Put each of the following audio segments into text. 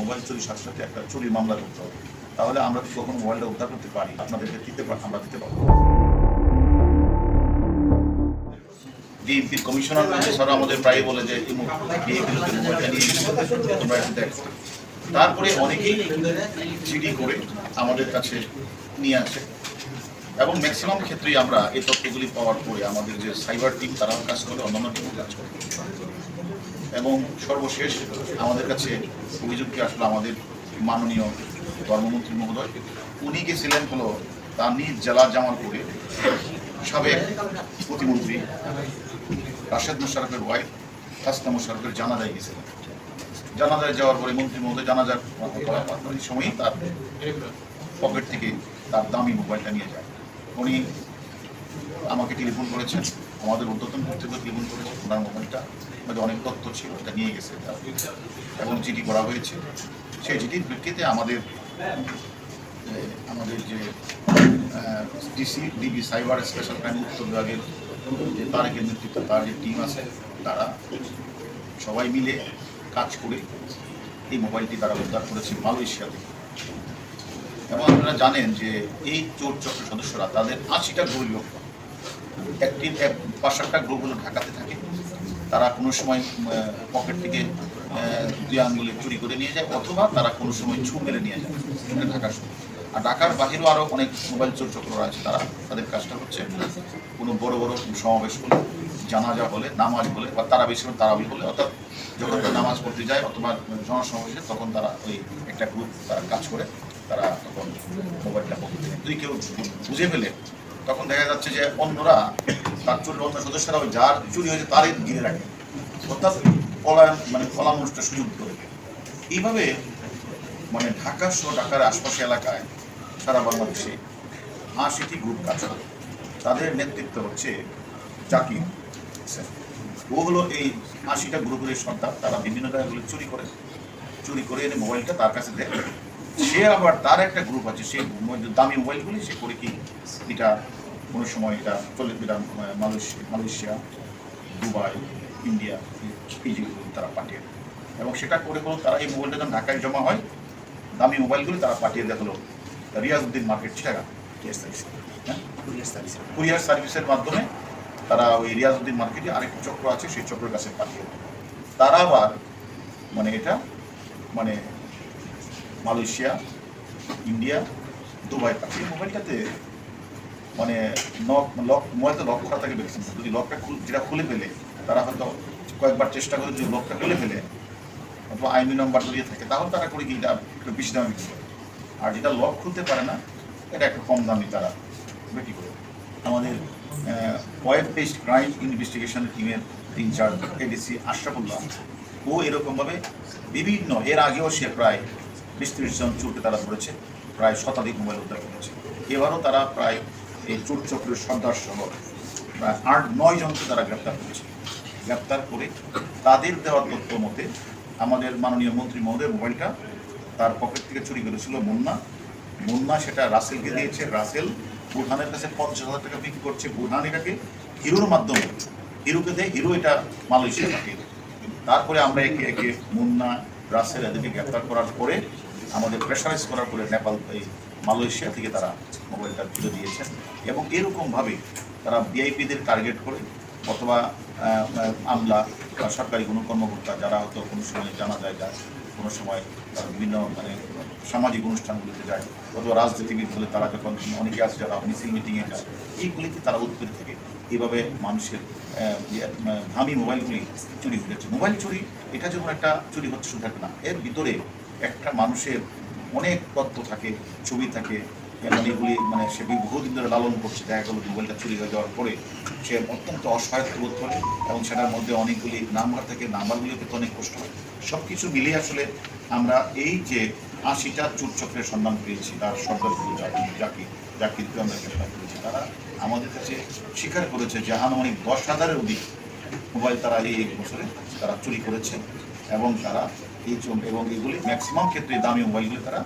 Mobile চুরির সাথে সাথে একটা চুরির মামলা করতে হবে। তাহলে আমরা যদি কখনো মোবাইলটা উদ্ধার করতে পারি আপনাদেরকে দিতে পার আমরা দিতে পারব। আমাদের যে তারপরে অনেকেই জিডি করে আমাদের কাছে নিয়ে আসে। এবং ম্যাক্সিমাম ক্ষেত্রেই আমরা এই তথ্যগুলি পাওয়ার পরে আমাদের যে সাইবার টিম, তারাও কাজ করে, অন্যান্য টিমও কাজ করে। এবং সর্বশেষ আমাদের কাছে অভিযোগটি আসলে আমাদের মাননীয় ধর্মমন্ত্রী মহোদয়। উনি গেছিলেন হলো তার নিজ জেলা জামালপুরে সাবেক প্রতিমন্ত্রী রাশেদ মোশারফের ওয়াইফ হাসনা মোশারফের জানাজায় গেছিলেন। জানাজায় যাওয়ার পরে মন্ত্রী মহোদয় জানাজার এই সময়ই তার পকেট থেকে তার দামি মোবাইলটা নিয়ে যায়। উনি আমাকে টেলিফোন করেছেন। আমাদের উদ্যোতন কর্তৃপক্ষ টেলিফোন করেছেন ওনার মোবাইলটা মধ্যে অনেক তথ্য ছিল, এটা নিয়ে গেছে। এবং জিডি করা হয়েছে সেই জিডির ভিত্তিতে আমাদের আমাদের যে DC, DB cyber special crime উত্তর বিভাগের যে তারেকের নেতৃত্বে তার যে টিম আছে, তারা সবাই মিলে কাজ করে এই মোবাইলটি তারা উদ্ধার করেছে মালয়েশিয়া থেকে এবং আপনারা জানেন যে এই চোর চক্র সদস্যরা তাদের আশিটা লোক একটি এক পাঁচ সাতটা গ্রুপ হলো ঢাকাতে থাকে, তারা কোনো সময় পকেট থেকে দুই আঙ্গুলে চুরি করে নিয়ে যায়, অথবা তারা কোনো সময় ছু মেরে নিয়ে যায়। সময় আর ঢাকার বাহিরেও আরও অনেক মোবাইল চোর চক্ররা আছে তারা, তাদের কাজটা হচ্ছে, কোনো বড় বড় সমাবেশ হলে, জানাজা হলে, নামাজ হলে, বা তারা বেশি তারাবি হলে, অর্থাৎ যখন তারা নামাজ পড়তে যায় অথবা জনসমাবেশে, তখন তারা ওই একটা গ্রুপ, তারা কাজ করে, তারা তখন মোবাইলটা পকেট তুই কেউ বুঝে ফেলে তখন দেখা যাচ্ছে যে অন্যরা তার অন্য সদস্যরা ওই যার চুরি হয়েছে তারই ঘিরে রাখে। অর্থাৎ পলায়ন মানে পলায়নটা সুযোগ করে এইভাবে মানে ঢাকা সহ ঢাকার আশপাশে এলাকায় সারা বাংলাদেশে আশিটি গ্রুপ কাজ করে। তাদের নেতৃত্ব হচ্ছে জাকির। ও হলো এই আশিটা গ্রুপের সর্দার তারা বিভিন্ন জায়গাগুলো চুরি করে। চুরি করে এনে মোবাইলটা তার কাছে দেয়। সে আবার তার একটা গ্রুপ আছে সে দামি মোবাইলগুলি সে করে কি এটা কোনো সময় এটা চলে এটা মালয়েশিয়া মালয়েশিয়া দুবাই ইন্ডিয়া এই যেগুলো তারা পাঠিয়ে দেয়। এবং সেটা করে করে তারা এই মোবাইলটা যখন ঢাকায় জমা হয় দামি মোবাইলগুলি তারা পাঠিয়ে দেয় হলো রিয়াজউদ্দিন মার্কেট ছেড়া হ্যাঁ? কুরিয়ার সার্ভিসের মাধ্যমে। তারা ওই রিয়াজউদ্দিন মার্কেটে আরেক চক্র আছে সেই চক্রের কাছে পাঠিয়ে দেয়। তারা আবার মানে এটা মানে মালয়েশিয়া, ইন্ডিয়া, দুবাই। এই মোবাইলটাতে মানে নক লক মোবাইলটা লক করা থাকে বেশি যদি লকটা যেটা খুলে ফেলে, তারা হয়তো কয়েকবার চেষ্টা করে যদি লকটা খুলে ফেলে, অথবা আইনি নম্বর দিয়ে থাকে, তাহলে তারা করে কি, এটা একটু বেশি দামে বিক্রি করে। আর যেটা লক খুলতে পারে না, এটা একটু কম দামে তারা বিক্রি করে। আমাদের ওয়েব বেসড ক্রাইম ইনভেস্টিগেশন টিমের ইনচার্জ এডিসি আশরাফুল্লাহ, ও এরকমভাবে বিভিন্ন, এর আগেও সে প্রায় বিশ ত্রিশ জন চোরকে তারা ধরেছে, প্রায় শতাধিক মোবাইল উদ্ধার করেছে। এবারও তারা প্রায় এই চোর চক্রের সর্দার সহ প্রায় আট, নয় জনকে তারা গ্রেপ্তার করেছে। গ্রেপ্তার করে তাদের দেওয়া তথ্য মতে আমাদের মাননীয় মন্ত্রী মহোদয়ের মোবাইলটা তার পকেট থেকে চুরি করেছিল মুন্না। মুন্না সেটা রাসেলকে দিয়েছে। রাসেল বুরহানের কাছে পঞ্চাশ হাজার টাকা বিক্রি করছে। বুরহান এটাকে হিরোর মাধ্যমে, হিরোকে দেয় হিরো এটা মালয়েশিয়া দেয়। তারপরে আমরা একে একে মুন্না, রাসেল এদেরকে গ্রেপ্তার করার পরে আমাদের প্রেশারাইজ করার পরে নেপাল এই মালয়েশিয়া থেকে তারা মোবাইলটা তুলে দিয়েছেন। এবং এরকমভাবে তারা ভিআইপিদের টার্গেট করে অথবা আমলা বা সরকারি কোনো কর্মকর্তা যারা হয়তো কোনো সময় জানা যায় যায় কোনো সময় তারা বিভিন্ন মানে সামাজিক অনুষ্ঠানগুলিতে যায় অথবা রাজনীতিবিদ বলে তারা যখন অনেকে আছে যারা মিসিং মিটিংয়ে যায় এইগুলিতে তারা উৎপীড়িত থাকে। এইভাবে মানুষের ইয়ে, দামি মোবাইলগুলি চুরি হয়েছে মোবাইল চুরি এটা যেমন একটা চুরি হচ্ছে শুধু না এর ভিতরে একটা মানুষের অনেক তথ্য থাকে, ছবি থাকে মানে এগুলি মানে সে বহুদিন ধরে লালন করছে, দেখা গেলো মোবাইলটা চুরি হয়ে যাওয়ার পরে সে অত্যন্ত অসহায়ত্ব বোধ করে এবং সেটার মধ্যে অনেকগুলি নাম্বার থাকে নাম্বারগুলি পেতে অনেক কষ্ট হয়। সব কিছু মিলিয়ে আসলে আমরা এই যে আশিটা চুর চক্রের সন্ধান পেয়েছি, তার সর্দারগুলো জাকি জাকি জাকিরকে আমরা গ্রেপ্তার করেছি, তারা আমাদের কাছে স্বীকার করেছে যে আনুমানিক দশ হাজারের অধিক মোবাইল তারা এই এক বছরে তারা চুরি করেছে এবং তারা এই এবং এগুলি ম্যাক্সিমাম ক্ষেত্রে দামি মোবাইলগুলি তারা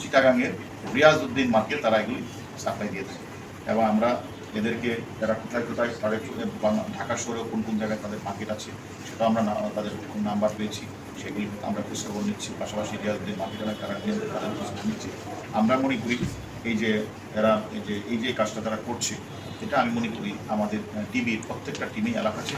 চিটাগাংয়ের রিয়াজউদ্দিন মার্কেট তারা এগুলি সাপ্লাই দিয়ে থাকে। এবং আমরা এদেরকে যারা কোথায় কোথায় তাদের ঢাকা শহরে কোন কোন জায়গায় তাদের মার্কেট আছে সেটা আমরা তাদের নাম্বার পেয়েছি। সেগুলি আমরা খোঁজখবর নিচ্ছি। পাশাপাশি টানা কারা নিয়ে তাদের খোঁজখবর নিচ্ছি। আমরা মনে করি এই যে এরা এই যে এই যে কাজটা তারা করছে, এটা আমি মনে করি আমাদের টিভির প্রত্যেকটা টিমই এলাকা আছে।